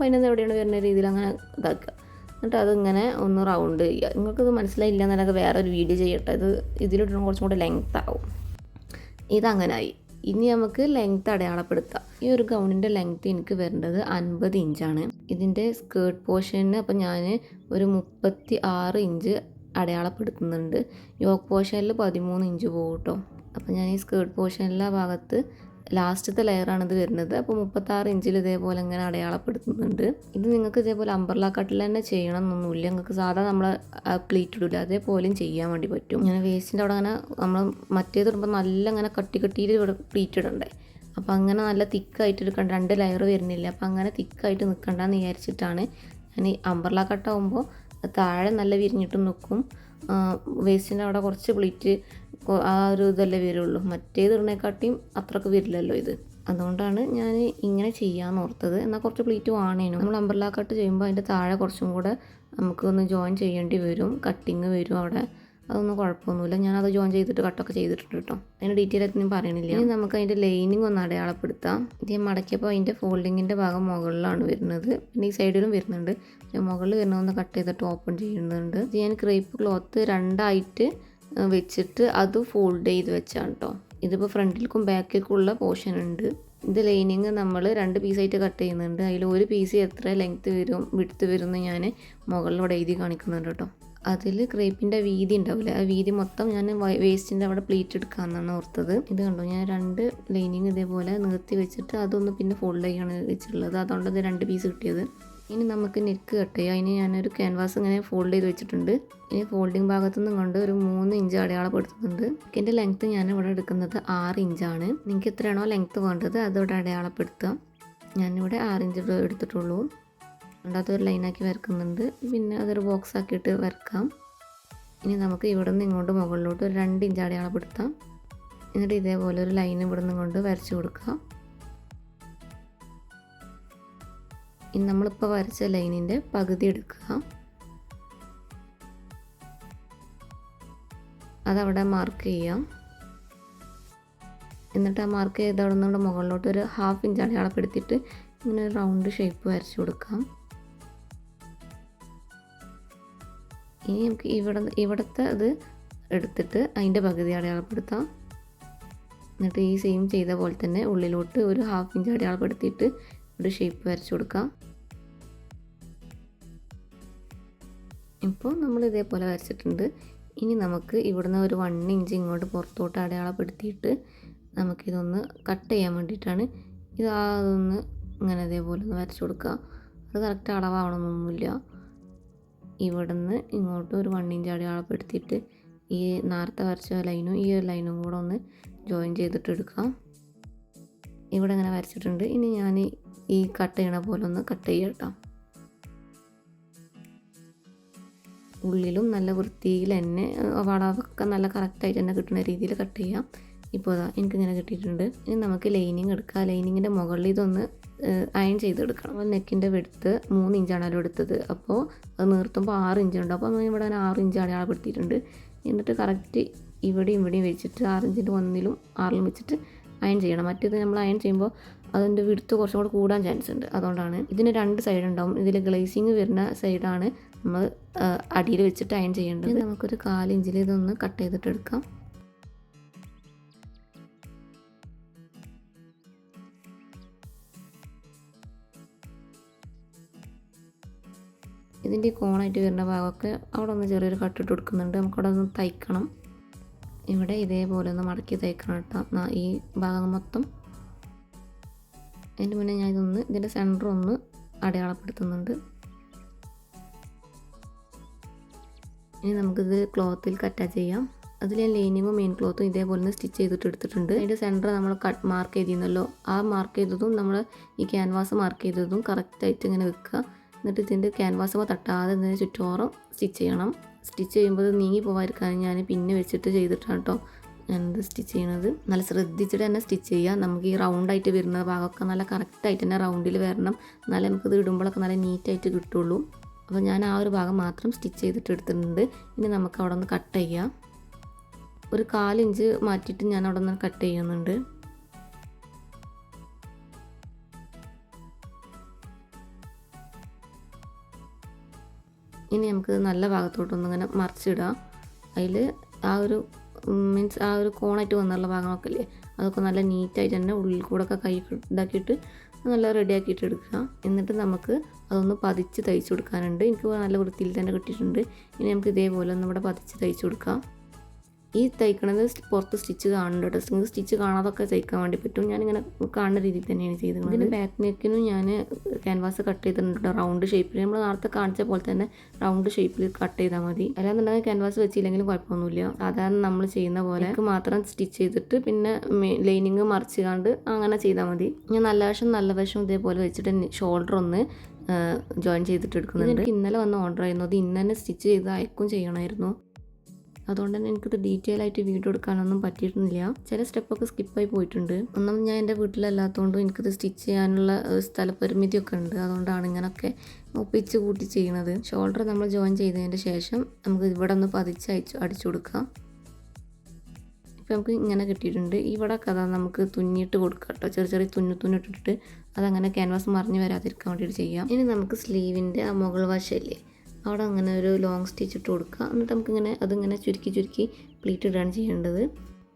പതിനൊന്ന് എവിടെയാണ് വരുന്ന രീതിയിൽ അങ്ങനെ ഇതാക്കുക. എന്നിട്ട് അതിങ്ങനെ ഒന്ന് റൗണ്ട് ചെയ്യുക. നിങ്ങൾക്കിത് മനസ്സിലായില്ല എന്നൊക്കെ വേറെ ഒരു വീഡിയോ ചെയ്യട്ടെ. ഇത് ഇതിലിടണം കുറച്ചും കൂടെ ലെങ്ത് ആവും. ഇതങ്ങനായി. ഇനി നമുക്ക് ലെങ്ത് അടയാളപ്പെടുത്താം. ഈ ഒരു ഗൗണിന്റെ ലെങ്ത് എനിക്ക് വരേണ്ടത് അൻപത് ഇഞ്ചാണ് ഇതിന്റെ സ്കേർട്ട് പോർഷന് അപ്പോൾ ഞാൻ ഒരു മുപ്പത്തി ആറ് ഇഞ്ച് അടയാളപ്പെടുത്തുന്നുണ്ട് യോക്ക് പോർഷനിൽ പതിമൂന്ന് ഇഞ്ച് പോകും കേട്ടോ അപ്പോൾ ഞാൻ ഈ സ്കേർട്ട് പോർഷനിലെ ഭാഗത്ത് ലാസ്റ്റത്തെ ലെയറാണ് ഇത് വരുന്നത്. അപ്പോൾ മുപ്പത്താറ് ഇഞ്ചിൽ ഇതേപോലെ ഇങ്ങനെ അടയാളപ്പെടുത്തുന്നുണ്ട്. ഇത് നിങ്ങൾക്ക് ഇതേപോലെ അമ്പർല കട്ടിൽ തന്നെ ചെയ്യണം എന്നൊന്നുമില്ല നിങ്ങൾക്ക് സാധാ നമ്മൾ പ്ലീറ്റ് ഇടില്ല അതേപോലെയും ചെയ്യാൻ വേണ്ടി പറ്റും. ഇങ്ങനെ വേസ്റ്റിന്റെ അവിടെ അങ്ങനെ നമ്മൾ മറ്റേത് ഇടുമ്പോൾ നല്ല ഇങ്ങനെ കട്ടി കട്ടിയിൽ ഇവിടെ പ്ലീറ്റ് ഇടണ്ടേ? അപ്പോൾ അങ്ങനെ നല്ല തിക്കായിട്ട് എടുക്കണ്ട. രണ്ട് ലെയർ വരുന്നില്ല. അപ്പോൾ അങ്ങനെ തിക്കായിട്ട് നിൽക്കണ്ടെന്ന് വിചാരിച്ചിട്ടാണ് ഞാൻ ഈ അമ്പർല കട്ടാകുമ്പോൾ താഴെ നല്ല വിരിഞ്ഞിട്ട് നിൽക്കും. വേസ്റ്റിന്റെ അവിടെ കുറച്ച് പ്ലീറ്റ് ആ ഒരു ഇതല്ലേ വരുള്ളൂ. മറ്റേത് ഇടുന്നേക്കാട്ടിയും അത്രയ്ക്ക് വരില്ലല്ലോ ഇത്. അതുകൊണ്ടാണ് ഞാൻ ഇങ്ങനെ ചെയ്യാമെന്ന് ഓർത്തത്. എന്നാൽ കുറച്ച് പ്ലീറ്റ് വാണേനു. നമ്മൾ അമ്പർല കട്ട് ചെയ്യുമ്പോൾ അതിന്റെ താഴെ കുറച്ചും കൂടെ നമുക്കൊന്ന് ജോയിൻ ചെയ്യേണ്ടി വരും. കട്ടിങ് വരും അവിടെ. അതൊന്നും കുഴപ്പമൊന്നുമില്ല. ഞാനത് ജോയിൻ ചെയ്തിട്ട് കട്ടൊക്കെ ചെയ്തിട്ടുണ്ട് കേട്ടോ. അതിന്റെ ഡീറ്റെയിൽ ആയിട്ട് ഞാൻ പറയണില്ല. ഇനി നമുക്ക് അതിന്റെ ലൈനിങ് ഒന്ന് അടയാളപ്പെടുത്താം. ഇത് ഞാൻ മടക്കിയപ്പോൾ അതിന്റെ ഫോൾഡിങ്ങിന്റെ ഭാഗം മുകളിലാണ് വരുന്നത്. പിന്നെ ഈ സൈഡിലും വരുന്നുണ്ട്. ഞാൻ മുകളിൽ വരുന്നതൊന്ന് കട്ട് ചെയ്തിട്ട് ഓപ്പൺ ചെയ്യുന്നുണ്ട്. ഇത് ഞാൻ ക്രേപ്പ് ക്ലോത്ത് രണ്ടായിട്ട് വെച്ചിട്ട് അത് ഫോൾഡ് ചെയ്ത് വെച്ചാണ് കേട്ടോ ഇതിപ്പോൾ ഫ്രണ്ടിലേക്കും ബാക്കിലേക്കും ഉള്ള പോർഷൻ ഉണ്ട്. ഇത് ലൈനിങ് നമ്മൾ രണ്ട് പീസായിട്ട് കട്ട് ചെയ്യുന്നുണ്ട്. അതിൽ ഒരു പീസ് എത്ര ലെങ്ത്ത് വരും വിടുത്ത് വരും എന്ന് ഞാൻ മുകളിലൂടെ എഴുതി കാണിക്കുന്നുണ്ട് കേട്ടോ അതിൽ ക്രേപ്പിന്റെ വീതി ഉണ്ടാവില്ല? ആ വീതി മൊത്തം ഞാൻ വേസ്റ്റിന്റെ അവിടെ പ്ലീറ്റ് എടുക്കാമെന്നാണ് ഓർത്തത്. ഇത് കണ്ടോ? ഞാൻ രണ്ട് ലൈനിങ് ഇതേപോലെ നിർത്തി വെച്ചിട്ട് അതൊന്ന് പിന്നെ ഫോൾഡ് ചെയ്യാണ് വെച്ചിട്ടുള്ളത്. അതുകൊണ്ട് രണ്ട് പീസ് കിട്ടിയത്. ഇനി നമുക്ക് നെക്ക് കട്ട് ചെയ്യാം. ഇനി ഞാനൊരു ക്യാൻവാസ് ഇങ്ങനെ ഫോൾഡ് ചെയ്ത് വെച്ചിട്ടുണ്ട്. ഇനി ഫോൾഡിങ് ഭാഗത്തു നിന്നും കൊണ്ട് ഒരു മൂന്ന് ഇഞ്ച് അടയാളപ്പെടുത്തുന്നുണ്ട് നെക്കിന്റെ ലെങ്ത്ത് ഇവിടെ എടുക്കുന്നത് ആറ് ഇഞ്ചാണ് നിങ്ങൾക്ക് എത്രയാണോ ലെങ്ത്ത് വേണ്ടത് അതോടെ അടയാളപ്പെടുത്താം. ഞാനിവിടെ ആറ് ഇഞ്ച് എടുത്തിട്ടുള്ളൂ. അതൊരു ലൈനാക്കി വരക്കുന്നുണ്ട്. പിന്നെ അതൊരു ബോക്സ് ആക്കിയിട്ട് വരക്കാം. ഇനി നമുക്ക് ഇവിടെ നിന്ന് ഇങ്ങോട്ട് മുകളിലോട്ട് ഒരു രണ്ട് ഇഞ്ച് അടയാളപ്പെടുത്താം. എന്നിട്ട് ഇതേപോലെ ഒരു ലൈൻ ഇവിടെ നിന്ന് കൊണ്ട് വരച്ചു കൊടുക്കാം. ഇനി നമ്മളിപ്പോൾ വരച്ച ലൈനിന്റെ പകുതി എടുക്കുക. അതവിടെ മാർക്ക് ചെയ്യാം. എന്നിട്ട് ആ മാർക്ക് ചെയ്ത അവിടെ നിന്നുള്ള മുകളിലോട്ട് ഒരു ഹാഫ് ഇഞ്ച് അടയാളപ്പെടുത്തിയിട്ട് ഇങ്ങനെ ഒരു റൗണ്ട് ഷേപ്പ് വരച്ചു കൊടുക്കാം. ഇനി നമുക്ക് ഇവിടെ ഇവിടുത്തെ അത് എടുത്തിട്ട് അതിന്റെ പകുതി അടയാളപ്പെടുത്താം എന്നിട്ട് ഈ സെയിം ചെയ്ത പോലെ തന്നെ ഉള്ളിലോട്ട് ഒരു ഹാഫ് ഇഞ്ച് അടയാളപ്പെടുത്തിയിട്ട് ഒരു ഷേപ്പ് വരച്ചു കൊടുക്കാം. ഇപ്പോൾ നമ്മൾ ഇതേപോലെ വരച്ചിട്ടുണ്ട്. ഇനി നമുക്ക് ഇവിടുന്ന് ഒരു വൺ ഇഞ്ച് ഇങ്ങോട്ട് പുറത്തോട്ട് അടയാളപ്പെടുത്തിയിട്ട് നമുക്കിതൊന്ന് കട്ട് ചെയ്യാൻ വേണ്ടിയിട്ടാണ്. ഇത് അതൊന്ന് ഇങ്ങനെ ഇതേപോലെ ഒന്ന് വരച്ചു കൊടുക്കുക. അത് കറക്റ്റ് അളവാവണമൊന്നുമില്ല ഇവിടുന്ന് ഇങ്ങോട്ട് ഒരു വൺ ഇഞ്ച് അടയാളപ്പെടുത്തിയിട്ട് ഈ നേരത്തെ വരച്ച ലൈനും ഈ ഒരു ലൈനും കൂടെ ഒന്ന് ജോയിൻ ചെയ്തിട്ട് എടുക്കാം. ഇവിടെ ഇങ്ങനെ വരച്ചിട്ടുണ്ട്. ഇനി ഞാൻ ഈ കട്ട് ചെയ്യണ പോലെ ഒന്ന് കട്ട് ചെയ്യാം കേട്ടോ. ഉള്ളിലും നല്ല വൃത്തിയിൽ തന്നെ വളവൊക്കെ നല്ല കറക്റ്റായിട്ട് തന്നെ കിട്ടുന്ന രീതിയിൽ കട്ട് ചെയ്യാം. ഇപ്പോൾ എനിക്ക് എനിക്കിങ്ങനെ കിട്ടിയിട്ടുണ്ട്. ഇനി നമുക്ക് ലൈനിങ് എടുക്കാം. ലൈനിങ്ങിന്റെ മുകളിൽ ഇതൊന്ന് അയൺ ചെയ്തെടുക്കണം. അപ്പോൾ നെക്കിന്റെ വെടുത്ത് മൂന്ന് ഇഞ്ചാണല്ലോ എടുത്തത്. അപ്പോൾ അത് നിർത്തുമ്പോൾ ആറ് ഇഞ്ചുണ്ട്. അപ്പോൾ ഇവിടെ ഞാൻ ആറ് ഇഞ്ച് അടയാളപ്പെടുത്തിയിട്ടുണ്ട് എന്നിട്ട് കറക്റ്റ് ഇവിടെയും ഇവിടെയും വെച്ചിട്ട് ആറ് ഇഞ്ചിന്റെ ഒന്നിലും ആറിലും വെച്ചിട്ട് അയൺ ചെയ്യണം. മറ്റേത് നമ്മൾ അയൺ ചെയ്യുമ്പോൾ അതിന്റെ വിടുത്ത് കുറച്ചും കൂടെ കൂടാൻ ചാൻസ് ഉണ്ട്. അതുകൊണ്ടാണ് ഇതിന് രണ്ട് സൈഡ് ഉണ്ടാവും. ഇതിൽ ഗ്ലേസിങ് വരുന്ന സൈഡാണ് നമ്മൾ അടിയിൽ വെച്ചിട്ട് അയൺ ചെയ്യേണ്ടത്. നമുക്കൊരു കാലിഞ്ചിൽ ഇതൊന്ന് കട്ട് ചെയ്തിട്ട് എടുക്കാം. ഇതിന്റെ കോണായിട്ട് വരുന്ന ഭാഗമൊക്കെ അവിടെ ഒന്ന് ചെറിയൊരു കട്ടിട്ട് കൊടുക്കുന്നുണ്ട്. നമുക്കവിടെ ഒന്ന് തയ്ക്കണം. ഇവിടെ ഇതേപോലെ ഒന്ന് മടക്കി തയ്ക്കണം കേട്ടോ. ഈ ഭാഗം മൊത്തം. അതിന്റെ മുന്നേ ഞാൻ ഇതൊന്ന് ഇതിന്റെ സെന്റർ ഒന്ന് അടയാളപ്പെടുത്തുന്നുണ്ട്. ഇനി നമുക്കിത് ക്ലോത്തിൽ കറ്റാച്ച് ചെയ്യാം. അതിൽ ഞാൻ ലൈനിങ്ങും മെയിൻ ക്ലോത്തും ഇതേപോലെ ഒന്ന് സ്റ്റിച്ച് ചെയ്തിട്ട് എടുത്തിട്ടുണ്ട്. അതിന്റെ സെന്റർ നമ്മൾ കട്ട് മാർക്ക് ചെയ്തിരുന്നല്ലോ. ആ മാർക്ക് ചെയ്തതും നമ്മൾ ഈ ക്യാൻവാസ് മാർക്ക് ചെയ്തതും കറക്റ്റായിട്ട് ഇങ്ങനെ വെക്കുക. എന്നിട്ട് ഇതിന്റെ ക്യാൻവാസ് തട്ടാതെ ഇതിന് ചുറ്റോറം സ്റ്റിച്ച് ചെയ്യണം. സ്റ്റിച്ച് ചെയ്യുമ്പോൾ അത് നീങ്ങി പോകാതിരിക്കാൻ ഞാൻ പിന്നെ വെച്ചിട്ട് ചെയ്തിട്ടാണ് കേട്ടോ ഞാനിത് സ്റ്റിച്ച് ചെയ്യുന്നത് നല്ല ശ്രദ്ധിച്ചിട്ട് തന്നെ സ്റ്റിച്ച് ചെയ്യുക. നമുക്ക് ഈ റൗണ്ടായിട്ട് വരുന്ന ഭാഗമൊക്കെ നല്ല കറക്റ്റായിട്ട് തന്നെ റൗണ്ടിൽ വരണം. എന്നാലേ നമുക്കിത് ഇടുമ്പോഴൊക്കെ നല്ല നീറ്റായിട്ട് കിട്ടുള്ളൂ. അപ്പോൾ ഞാൻ ആ ഒരു ഭാഗം മാത്രം സ്റ്റിച്ച് ചെയ്തിട്ട് എടുത്തിട്ടുണ്ട്. ഇനി നമുക്ക് അവിടെ ഒന്ന് കട്ട് ചെയ്യാം. ഒരു കാലിഞ്ച് മാറ്റിയിട്ട് ഞാൻ അവിടെ നിന്ന് കട്ട് ചെയ്യുന്നുണ്ട്. ഇനി നമുക്ക് നല്ല ഭാഗത്തോട്ടൊന്നിങ്ങനെ മറിച്ചിടാം അതിൽ ആ ഒരു മീൻസ് ആ ഒരു കോണായിട്ട് വന്നുള്ള ഭാഗമൊക്കെ ഇല്ലേ അതൊക്കെ നല്ല നീറ്റായിട്ട് തന്നെ ഉള്ളിൽ കൂടെ ഒക്കെ കൈ ഇതാക്കിയിട്ട് നല്ല റെഡിയാക്കിയിട്ട് എടുക്കുക. എന്നിട്ട് നമുക്ക് അതൊന്ന് പതിച്ച് തയ്ച്ചു കൊടുക്കാനുണ്ട്. എനിക്ക് നല്ല വൃത്തിയിൽ തന്നെ കിട്ടിയിട്ടുണ്ട്. ഇനി നമുക്ക് ഇതേപോലെ ഒന്ന് ഇവിടെ പതിച്ച് തയ്ച്ചു കൊടുക്കാം. ഈ തയ്ക്കണത് പുറത്ത് സ്റ്റിച്ച് കാണുന്നുണ്ട് കേട്ടോ. നിങ്ങൾക്ക് സ്റ്റിച്ച് കാണാതൊക്കെ തയ്ക്കാൻ വേണ്ടി പറ്റും. ഞാനിങ്ങനെ കാണുന്ന രീതിയിൽ തന്നെയാണ് ചെയ്തത് ഇതിന് ബാക്ക് നെക്കിനും ഞാൻ ക്യാൻവാസ് കട്ട് ചെയ്തിട്ടുണ്ട്. റൗണ്ട് ഷേപ്പിൽ നമ്മൾ നേരത്തെ കാണിച്ച പോലെ തന്നെ റൗണ്ട് ഷേപ്പിൽ കട്ട് ചെയ്താൽ മതി. അല്ലാന്നുണ്ടെങ്കിൽ ക്യാൻവാസ് വെച്ചില്ലെങ്കിലും കുഴപ്പമൊന്നുമില്ല. സാധാരണ നമ്മൾ ചെയ്യുന്ന പോലെ മാത്രം സ്റ്റിച്ച് ചെയ്തിട്ട് പിന്നെ ലൈനിങ് മറിച്ച് കണ്ട് അങ്ങനെ ചെയ്താൽ മതി. ഞാൻ നല്ല വശം നല്ല വശം ഇതേപോലെ വെച്ചിട്ട് ഷോൾഡർ ഒന്ന് ജോയിൻ ചെയ്തിട്ട് എടുക്കുന്നുണ്ട്. ഇന്നലെ വന്ന് ഓർഡർ ചെയ്യുന്നത് ഇന്ന് തന്നെ സ്റ്റിച്ച് ചെയ്ത് അയക്കും ചെയ്യണമായിരുന്നു. അതുകൊണ്ട് തന്നെ എനിക്കത് ഡീറ്റെയിൽ ആയിട്ട് വീഡിയോ എടുക്കാനൊന്നും പറ്റിയിരുന്നില്ല. ചില സ്റ്റെപ്പൊക്കെ സ്കിപ്പായി പോയിട്ടുണ്ട്. ഒന്നും ഞാൻ എന്റെ വീട്ടിലല്ലാത്തതുകൊണ്ടും എനിക്കത് സ്റ്റിച്ച് ചെയ്യാനുള്ള സ്ഥലപരിമിതിയൊക്കെ ഉണ്ട്. അതുകൊണ്ടാണ് ഇങ്ങനെയൊക്കെ ഒപ്പിച്ച് കൂട്ടി ചെയ്യുന്നത്. ഷോൾഡർ നമ്മൾ ജോയിൻ ചെയ്തതിന്റെ ശേഷം നമുക്ക് ഇവിടെ ഒന്ന് പതിച്ച് അടിച്ചു കൊടുക്കാം. ഇപ്പം നമുക്ക് ഇങ്ങനെ കിട്ടിയിട്ടുണ്ട്. ഇവിടെ കഥ നമുക്ക് തുന്നിയിട്ട് കൊടുക്കാം കേട്ടോ. ചെറിയ ചെറിയ തുന്നു തുന്നിട്ടിട്ട് അതങ്ങനെ ക്യാൻവാസ് മറിഞ്ഞ് വരാതിരിക്കാൻ വേണ്ടിയിട്ട് ചെയ്യാം. ഇനി നമുക്ക് സ്ലീവിന്റെ ആ മുകൾ വശമില്ലേ അവിടെ അങ്ങനെ ഒരു ലോങ് സ്റ്റിച്ച് ഇട്ട് കൊടുക്കുക. എന്നിട്ട് നമുക്കിങ്ങനെ അതിങ്ങനെ ചുരുക്കി ചുരുക്കി പ്ലീറ്റ് ഇടുകയാണ് ചെയ്യേണ്ടത്.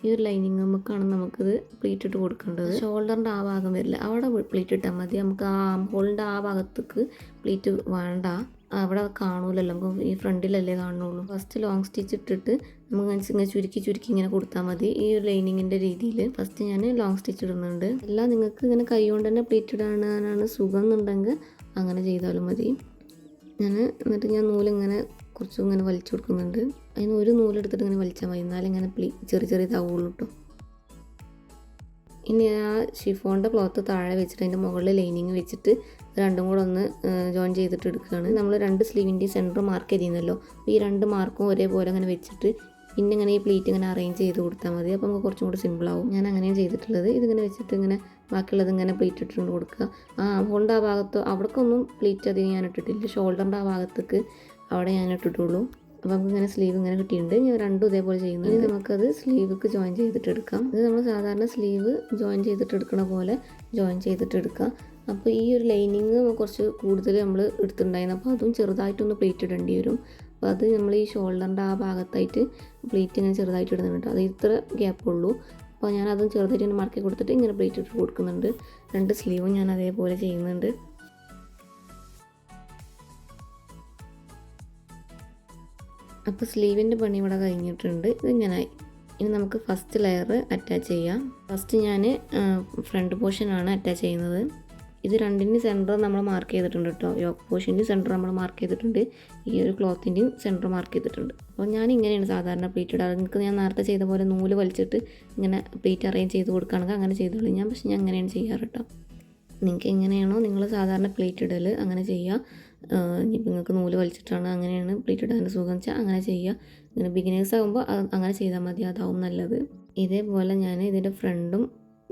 ഈ ഒരു ലൈനിങ് നമുക്കാണ് നമുക്കിത് പ്ലീറ്റ് ഇട്ട് കൊടുക്കേണ്ടത്. ഷോൾഡറിന്റെ ആ ഭാഗം വരില്ല. അവിടെ പ്ലീറ്റ് ഇട്ടാൽ മതി. നമുക്ക് ആ ഹോളിന്റെ ആ ഭാഗത്തേക്ക് പ്ലീറ്റ് വേണ്ട. അവിടെ കാണൂലല്ലോ. നമുക്ക് ഈ ഫ്രണ്ടിലല്ലേ കാണുള്ളൂ. ഫസ്റ്റ് ലോങ് സ്റ്റിച്ച് ഇട്ടിട്ട് നമുക്ക് ഇങ്ങനെ ചുരുക്കി ചുരുക്കി ഇങ്ങനെ കൊടുത്താൽ മതി. ഈ ഒരു ലൈനിങ്ങിന്റെ രീതിയിൽ ഫസ്റ്റ് ഞാൻ ലോങ് സ്റ്റിച്ച് ഇടുന്നുണ്ട്. എല്ലാം നിങ്ങൾക്ക് ഇങ്ങനെ കൈ കൊണ്ട് തന്നെ പ്ലീറ്റ് ഇടാനാണ് സുഖം എന്നുണ്ടെങ്കിൽ അങ്ങനെ ചെയ്താലും മതി. ഞാൻ എന്നിട്ട് ഞാൻ നൂലിങ്ങനെ കുറച്ചും ഇങ്ങനെ വലിച്ചു കൊടുക്കുന്നുണ്ട്. അതിന് ഒരു നൂലെടുത്തിട്ട് ഇങ്ങനെ വലിച്ചാൽ മതി. എന്നാലും ഇങ്ങനെ ചെറിയ ചെറിയ തവുള്ളൂ കേട്ടോ ഇനി ആ ഷിഫോണിന്റെ ക്ലോത്ത് താഴെ വെച്ചിട്ട് അതിന്റെ മുകളിൽ ലൈനിങ് വെച്ചിട്ട് രണ്ടും കൂടെ ഒന്ന് ജോയിൻ ചെയ്തിട്ട് എടുക്കുകയാണ്. നമ്മൾ രണ്ട് സ്ലീവിന്റെ സെന്റർ മാർക്ക് ചെയ്തിരുന്നല്ലോ അപ്പോൾ ഈ രണ്ട് മാർക്കും ഒരേപോലെ അങ്ങനെ വെച്ചിട്ട് പിന്നെ ഇങ്ങനെ ഈ പ്ലീറ്റ് ഇങ്ങനെ അറേഞ്ച് ചെയ്ത് കൊടുത്താൽ മതി. അപ്പോൾ നമുക്ക് കുറച്ചും കൂടി സിമ്പിളാവും ഞാൻ അങ്ങനെയാണ് ചെയ്തിട്ടുള്ളത്. ഇതിങ്ങനെ വെച്ചിട്ട് ഇങ്ങനെ ബാക്കിയുള്ളത് ഇങ്ങനെ പ്ലീറ്റ് ഇട്ടിട്ട് കൊടുക്കുക. ആ ഹോളിന്റെ ആ ഭാഗത്ത് അവിടേക്കൊന്നും പ്ലീറ്റ് അധികം ഞാൻ ഇട്ടിട്ടില്ല. ഷോൾഡറിന്റെ ആ ഭാഗത്തേക്ക് അവിടെ ഞാൻ ഇട്ടിട്ടുള്ളൂ. അപ്പോൾ നമുക്ക് ഇങ്ങനെ സ്ലീവ് ഇങ്ങനെ കിട്ടിയിട്ടുണ്ട്. ഞാൻ രണ്ടും ഇതേപോലെ ചെയ്യുന്നു ഇനി നമുക്കത് സ്ലീവ്ക്ക് ജോയിൻ ചെയ്തിട്ട് എടുക്കാം ഇത് നമ്മൾ സാധാരണ സ്ലീവ് ജോയിൻ ചെയ്തിട്ട് എടുക്കണ പോലെ ജോയിൻ ചെയ്തിട്ട് എടുക്കാം അപ്പോൾ ഈ ഒരു ലൈനിങ് കുറച്ച് കൂടുതൽ നമ്മൾ എടുത്തിട്ടുണ്ടായിരുന്നു. അപ്പോൾ അതും ചെറുതായിട്ടൊന്ന് പ്ലേറ്റ് ഇടേണ്ടി വരും. അപ്പോൾ അത് നമ്മൾ ഈ ഷോൾഡറിന്റെ ആ ഭാഗത്തായിട്ട് പ്ലേറ്റ് ഇങ്ങനെ ചെറുതായിട്ട് ഇടുന്നുണ്ട്. അത് ഇത്ര ഗ്യാപ്പുള്ളൂ അപ്പോൾ ഞാൻ അതും ചെറുതായിട്ട് ഇങ്ങനെ മടക്കി കൊടുത്തിട്ട് ഇങ്ങനെ പ്ലേറ്റ് ഇട്ട് കൊടുക്കുന്നുണ്ട്. രണ്ട് സ്ലീവും ഞാൻ അതേപോലെ ചെയ്യുന്നുണ്ട്. അപ്പോൾ സ്ലീവിന്റെ പണി ഇവിടെ കഴിഞ്ഞിട്ടുണ്ട്. ഇതിങ്ങനായി ഇനി നമുക്ക് ഫസ്റ്റ് ലെയർ അറ്റാച്ച് ചെയ്യാം. ഫസ്റ്റ് ഞാൻ ഫ്രണ്ട് പോർഷനാണ് അറ്റാച്ച് ചെയ്യുന്നത്. ഇത് രണ്ടിന്റെ സെന്റർ നമ്മൾ മാർക്ക് ചെയ്തിട്ടുണ്ട് കേട്ടോ യോക്ക് പോഷന്റെയും സെന്റർ നമ്മൾ മാർക്ക് ചെയ്തിട്ടുണ്ട്. ഈ ഒരു ക്ലോത്തിന്റെയും സെന്റർ മാർക്ക് ചെയ്തിട്ടുണ്ട്. അപ്പോൾ ഞാൻ ഇങ്ങനെയാണ് സാധാരണ പ്ലീറ്റ് ഇടാറ്. നിങ്ങൾക്ക് ഞാൻ നേരത്തെ ചെയ്ത പോലെ നൂൽ വലിച്ചിട്ട് ഇങ്ങനെ പ്ലീറ്റ് അറേഞ്ച് ചെയ്ത് കൊടുക്കുകയാണെങ്കിൽ അങ്ങനെ ചെയ്തോളൂ. ഞാൻ പക്ഷേ ഞാൻ അങ്ങനെയാണ് ചെയ്യാറ് കേട്ടോ നിങ്ങൾക്ക് എങ്ങനെയാണോ നിങ്ങൾ സാധാരണ പ്ലീറ്റ് ഇടൽ അങ്ങനെ ചെയ്യുക ഇനിയിപ്പോൾ നിങ്ങൾക്ക് നൂൽ വലിച്ചിട്ടാണ് അങ്ങനെയാണ് പ്ലീറ്റ് ഇടാൻ സുഖം വെച്ചാൽ അങ്ങനെ ചെയ്യുക ഇങ്ങനെ ബിഗിനേഴ്സ് ആകുമ്പോൾ അങ്ങനെ ചെയ്താൽ മതി. അതാവും നല്ലത്. ഇതേപോലെ ഞാൻ ഇതിന്റെ ഫ്രണ്ടും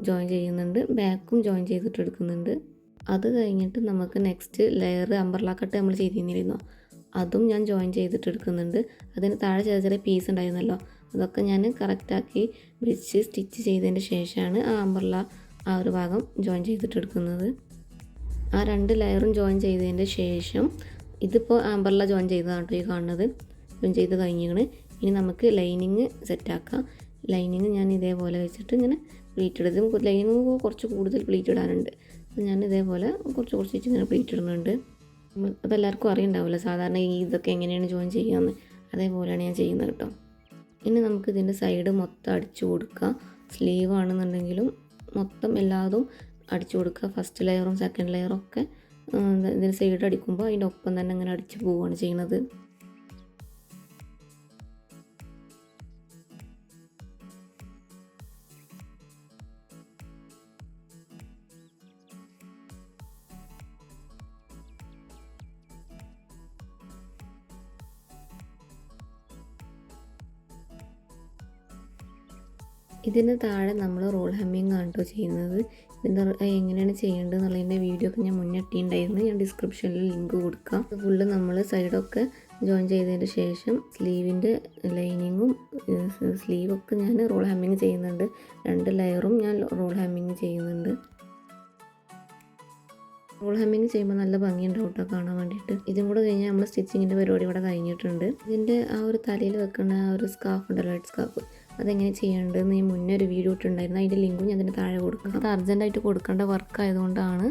ജോയിൻ ചെയ്യുന്നുണ്ട്. ബാക്കും ജോയിൻ ചെയ്തിട്ട് എടുക്കുന്നുണ്ട്. അത് കഴിഞ്ഞിട്ട് നമുക്ക് നെക്സ്റ്റ് ലെയർ അമ്പർല കട്ട് നമ്മൾ ചെയ്തിരുന്നിരുന്നു. അതും ഞാൻ ജോയിൻ ചെയ്തിട്ട് എടുക്കുന്നുണ്ട്. അതിന് താഴെ ചെറിയ ചെറിയ പീസ് ഉണ്ടായിരുന്നല്ലോ. അതൊക്കെ ഞാൻ കറക്റ്റാക്കി ബ്രിഡ്ജ് സ്റ്റിച്ച് ചെയ്തതിന് ശേഷമാണ് ആ അമ്പർല ആ ഒരു ഭാഗം ജോയിൻ ചെയ്തിട്ട് എടുക്കുന്നത്. ആ രണ്ട് ലെയറും ജോയിൻ ചെയ്തതിന്റെ ശേഷം ഇതിപ്പോൾ ആംബർല ജോയിൻ ചെയ്തതാണ് കേട്ടോ ഈ കാണുന്നത്. ജോയിൻ ചെയ്ത് കഴിഞ്ഞാണ് ഇനി നമുക്ക് ലൈനിങ് സെറ്റാക്കാം ലൈനിങ് ഞാൻ ഇതേപോലെ വെച്ചിട്ട് ഇങ്ങനെ പ്ലീറ്റ് ഇടും ലൈനിങ് കുറച്ച് കൂടുതൽ പ്ലീറ്റ് ഇടാനുണ്ട്. അപ്പോൾ ഞാൻ ഇതേപോലെ കുറച്ച് കുറച്ച് ഇങ്ങനെ പ്ലീറ്റ് ഇടുന്നുണ്ട്. അതെല്ലാവർക്കും അറിയണ്ടാവില്ല സാധാരണ ഈ ഇതൊക്കെ എങ്ങനെയാണ് ജോയിൻ ചെയ്യാമെന്ന് അതേപോലെയാണ് ഞാൻ ചെയ്യുന്നത് കേട്ടോ. ഇനി നമുക്ക് ഇതിന്റെ സൈഡ് മൊത്തം അടിച്ചു കൊടുക്കുക. സ്ലീവ് ആണെന്നുണ്ടെങ്കിലും മൊത്തം എല്ലാതും അടിച്ചു കൊടുക്കുക. ഫസ്റ്റ് ലെയറും സെക്കൻഡ് ലെയറും ഒക്കെ ഇതിന്റെ സൈഡ് അടിക്കുമ്പോൾ അതിന്റെ ഒപ്പം തന്നെ അങ്ങനെ അടിച്ച് പോവുകയാണ് ചെയ്യുന്നത്. ഇതിന് താഴെ നമ്മൾ റോൾ ഹമ്മിങ് ആണ് കേട്ടോ ചെയ്യുന്നത്. ഇതിന്റെ എങ്ങനെയാണ് ചെയ്യേണ്ടത് എന്നുള്ളതിന്റെ വീഡിയോ ഒക്കെ ഞാൻ മുന്നേ ഇട്ടിട്ടുണ്ടായിരുന്നു. ഞാൻ ഡിസ്ക്രിപ്ഷനിൽ ലിങ്ക് കൊടുക്കാം. ഫുള്ള് നമ്മൾ സൈഡൊക്കെ ജോയിൻ ചെയ്തതിന് ശേഷം സ്ലീവിന്റെ ലൈനിങ്ങും സ്ലീവൊക്കെ ഞാൻ റോൾ ഹമ്മിങ് ചെയ്യുന്നുണ്ട്. രണ്ട് ലെയറും ഞാൻ റോൾ ഹമ്മിങ് ചെയ്യുന്നുണ്ട്. റോൾ ഹമ്മിങ് ചെയ്യുമ്പോൾ നല്ല ഭംഗിയുണ്ടാവും കേട്ടോ കാണാൻ വേണ്ടിയിട്ട്. ഇതും കൂടെ കഴിഞ്ഞാൽ നമ്മൾ സ്റ്റിച്ചിങ്ങിന്റെ പരിപാടി ഇവിടെ കഴിഞ്ഞിട്ടുണ്ട്. ഇതിന്റെ ആ ഒരു തലയിൽ വെക്കുന്ന ആ ഒരു സ്കാഫ് ഉണ്ടല്ലോ ഹെഡ് സ്കാർഫ് അതെങ്ങനെ ചെയ്യേണ്ടതെന്ന് ഈ മുന്നേ ഒരു വീഡിയോ ഇട്ടുണ്ടായിരുന്നു അതിന്റെ ലിങ്കും ഞാൻ അതിന്റെ താഴെ കൊടുക്കാം. അത് അർജന്റായിട്ട് കൊടുക്കേണ്ട വർക്ക് ആയതുകൊണ്ടാണ്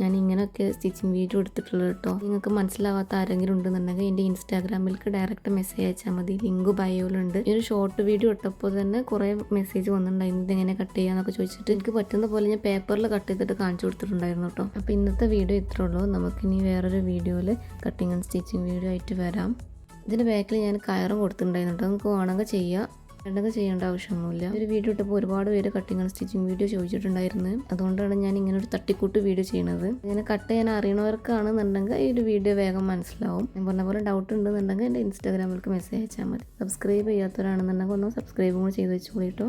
ഞാൻ ഇങ്ങനെയൊക്കെ സ്റ്റിച്ചിങ് വീഡിയോ എടുത്തിട്ടുള്ളത് കേട്ടോ. നിങ്ങൾക്ക് മനസ്സിലാവാത്ത ആരെങ്കിലും ഉണ്ടെന്നുണ്ടെങ്കിൽ എന്റെ ഇൻസ്റ്റാഗ്രാമിലേക്ക് ഡയറക്റ്റ് മെസ്സേജ് അയച്ചാൽ മതി. ലിങ്ക് ബയോയിലുണ്ട് ഈ ഒരു ഷോർട്ട് വീഡിയോ ഇട്ടപ്പോൾ തന്നെ കുറേ മെസ്സേജ് വന്നിട്ടുണ്ടായിരുന്നു ഇതെങ്ങനെ കട്ട് ചെയ്യാന്നൊക്കെ ചോദിച്ചിട്ട് എനിക്ക് പറ്റുന്ന പോലെ ഞാൻ പേപ്പറിൽ കട്ട് ചെയ്തിട്ട് കാണിച്ചു കൊടുത്തിട്ടുണ്ടായിരുന്നു കേട്ടോ. അപ്പോൾ ഇന്നത്തെ വീഡിയോ ഇത്രേ ഉള്ളൂ. നമുക്ക് ഇനി വേറൊരു വീഡിയോയിൽ കട്ടിങ് ആൻഡ് സ്റ്റിച്ചിങ് വീഡിയോ ആയിട്ട് വരാം. ഇതിന്റെ ബാക്കിൽ ഞാൻ കയറും കൊടുത്തിട്ടുണ്ടായിരുന്നു കേട്ടോ. നമുക്ക് വേണമെങ്കിൽ ചെയ്യാം. വേണ്ടത് ചെയ്യേണ്ട ആവശ്യമൊന്നുമില്ല. ഒരു വീഡിയോ ഇട്ടപ്പോൾ ഒരുപാട് പേര് കട്ടിങ് ആൻഡ് സ്റ്റിച്ചിങ് വീഡിയോ ചോദിച്ചിട്ടുണ്ടായിരുന്നു. അതുകൊണ്ടാണ് ഞാൻ ഇങ്ങനെ ഒരു തട്ടിക്കൂട്ട് വീഡിയോ ചെയ്യുന്നത് ഇങ്ങനെ കട്ട് ചെയ്യാൻ അറിയണവർക്കാണെന്നുണ്ടെങ്കിൽ ഈ ഒരു വീഡിയോ വേഗം മനസ്സിലാവും. ഞാൻ പറഞ്ഞ പോലെ ഡൗട്ട് ഉണ്ടെന്നുണ്ടെങ്കിൽ എന്റെ ഇൻസ്റ്റാഗ്രാമിലേക്ക് മെസ്സേജ് അയച്ചാൽ മതി. സബ്സ്ക്രൈബ് ചെയ്യാത്തവരാണെന്നുണ്ടെങ്കിൽ ഒന്ന് സബ്സ്ക്രൈബും കൂടി ചെയ്ത് വെച്ചോളൂ കേട്ടോ